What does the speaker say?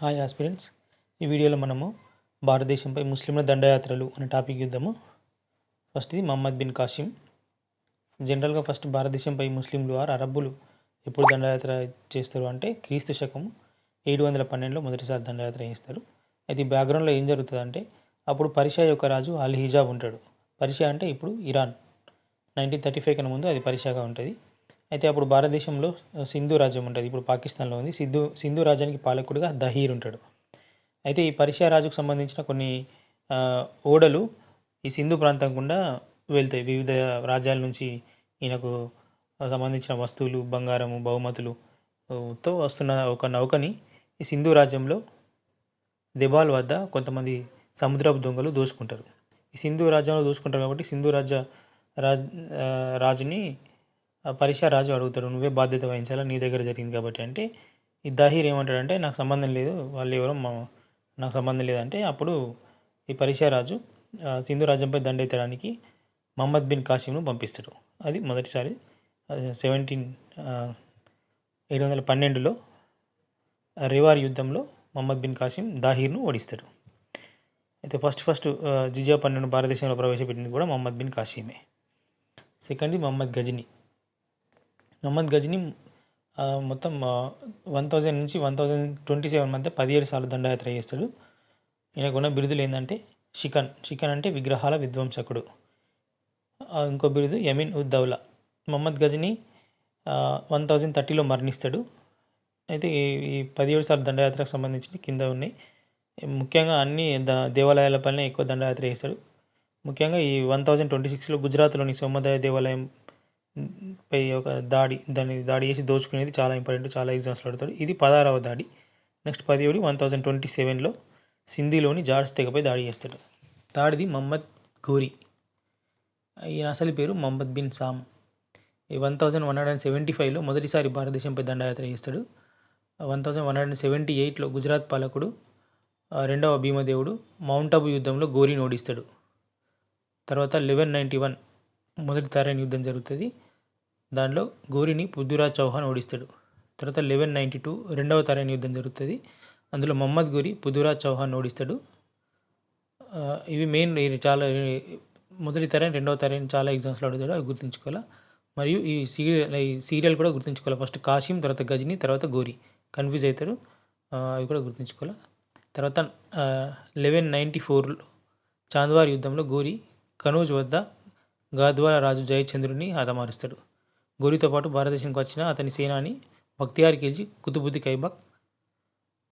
Hi aspirants ఈ వీడియోలో మనము భారతదేశంపై ముస్లింల దండయాత్రలు అనే టాపిక్ చూద్దాము. ఫస్ట్ ఇది మహమ్మద్ బిన్ కాసిం. జనరల్గా ఫస్ట్ భారతదేశంపై ముస్లింలు ఆర్ అరబ్బులు ఎప్పుడు దండయాత్ర చేస్తారు అంటే క్రీస్తు శకం ఏడు వందల పన్నెండులో మొదటిసారి దండయాత్ర చేస్తారు. అయితే ఈ బ్యాక్గ్రౌండ్లో ఏం జరుగుతుందంటే అప్పుడు పరిషా యొక్క రాజు అల్ హిజాబ్ ఉంటాడు. పరిషా అంటే ఇప్పుడు ఇరాన్. నైన్టీన్ థర్టీ ఫైవ్ కన్నా ముందు అది పరిషాగా ఉంటుంది. అయితే అప్పుడు భారతదేశంలో సింధు రాజ్యం ఉంటుంది. ఇప్పుడు పాకిస్తాన్లో ఉంది. సింధు సింధు రాజ్యానికి పాలకుడిగా దహీర్ ఉంటాడు. అయితే ఈ పర్షియా రాజుకు సంబంధించిన కొన్ని ఓడలు ఈ సింధు ప్రాంతం గుండా వెళ్తాయి. వివిధ రాజ్యాల నుంచి ఈయనకు సంబంధించిన వస్తువులు బంగారము బహుమతులు తో వస్తున్న ఒక నౌకని ఈ సింధు రాజ్యంలో దెబాల్ వద్ద కొంతమంది సముద్రపు దొంగలు దోచుకుంటారు. ఈ సింధు రాజ్యంలో దోచుకుంటారు కాబట్టి సింధు రాజ్య రాజ్ రాజుని ఆ రాజు అడుగుతాడు నువ్వే బాధ్యత వహించాలా? నీ దగ్గర జరిగింది కాబట్టి. అంటే ఈ దాహీర్ ఏమంటాడంటే నాకు సంబంధం లేదు వాళ్ళు ఎవరో మా నాకు సంబంధం లేదంటే అప్పుడు ఈ పరిషా రాజు సింధు రాజ్యంపై దండెత్తడానికి మహమ్మద్ బిన్ కాసింను పంపిస్తాడు. అది మొదటిసారి సెవెంటీన్ ఏడు వందల పన్నెండులో రివార్ యుద్ధంలో మహమ్మద్ బిన్ కాసిం దాహీర్ను ఓడిస్తాడు. అయితే ఫస్ట్ ఫస్ట్ జిజియా పన్నెండు భారతదేశంలో ప్రవేశపెట్టింది కూడా మహమ్మద్ బిన్ కాసిమే. సెకండ్ది మహమ్మద్ గజని. మహమ్మద్ గజ్ని మొత్తం వన్ థౌజండ్ నుంచి వన్ థౌజండ్ ట్వంటీ సెవెన్ మధ్య పదిహేడు సార్లు దండయాత్ర చేస్తాడు. ఈయనకున్న బిరుదులు ఏంటంటే షికన్ షికన్ అంటే విగ్రహాల విధ్వంసకుడు. ఇంకో బిరుదు యమీన్ ఉద్ దౌలా. మహమ్మద్ గజ్ని వన్ థౌజండ్ థర్టీలో మరణిస్తాడు. అయితే ఈ ఈ పదిహేడు సార్లు దండయాత్రకు సంబంధించి కింద ఉన్నాయి. ముఖ్యంగా అన్ని ద దేవాలయాల పైన ఎక్కువ దండయాత్ర చేస్తాడు. ముఖ్యంగా ఈ వన్ థౌజండ్ ట్వంటీ సిక్స్లో గుజరాత్లోని సోమదాయ దేవాలయం పై ఒక దాడి దాన్ని దాడి చేసి దోచుకునేది చాలా ఇంపార్టెంట్ చాలా ఎగ్జామ్స్లో అడుగుతాడు ఇది పదహారవ దాడి. నెక్స్ట్ పదిహేడు వన్ థౌజండ్ ట్వంటీ సెవెన్లో సింధీలోని జార్జ్ తెగపై దాడి చేస్తాడు. దాడిది మహమ్మద్ ఘోరీ. ఈయన అసలు పేరు మహమ్మద్ బిన్ సామ్. ఈ one thousand one hundred and seventy ఫైవ్లో మొదటిసారి భారతదేశంపై దండయాత్ర చేస్తాడు. One thousand one hundred and seventy ఎయిట్లో గుజరాత్ పాలకుడు రెండవ భీమదేవుడు మౌంట్ అబు యుద్ధంలో గోరీని ఓడిస్తాడు. తర్వాత లెవెన్ నైంటీ వన్ మొదటి తరైన యుద్ధం జరుగుతుంది. దానిలో గోరిని పృథ్వీరాజ్ చౌహాన్ ఓడిస్తాడు. తర్వాత లెవెన్ నైంటీ టూ రెండవ తరైన యుద్ధం జరుగుతుంది. అందులో మహమ్మద్ గోరి పృథ్వీరాజ్ చౌహాన్ ఓడిస్తాడు. ఇవి మెయిన్ చాలా మొదటి తరైన రెండవ తరైన చాలా ఎగ్జామ్స్లో అడుగుతాడు అవి గుర్తుంచుకోవాలి? మరియు ఈ సీరియల్ ఈ సీరియల్ కూడా గుర్తుంచుకోవాలి? ఫస్ట్ కాశీం తర్వాత గజని తర్వాత గోరి. కన్ఫ్యూజ్ అవుతారు. అవి కూడా గుర్తుంచుకోవాలి? తర్వాత లెవెన్ నైంటీ ఫోర్లో చాంద్వార్ యుద్ధంలో గోరి కనూజ్ వద్ద గాద్వాల రాజు జయచంద్రుని హతమారుస్తాడు. గోరితో పాటు భారతదేశానికి వచ్చిన అతని సేనాని బక్తియార్ ఖిల్జీ కుతుబుద్ది కైబక్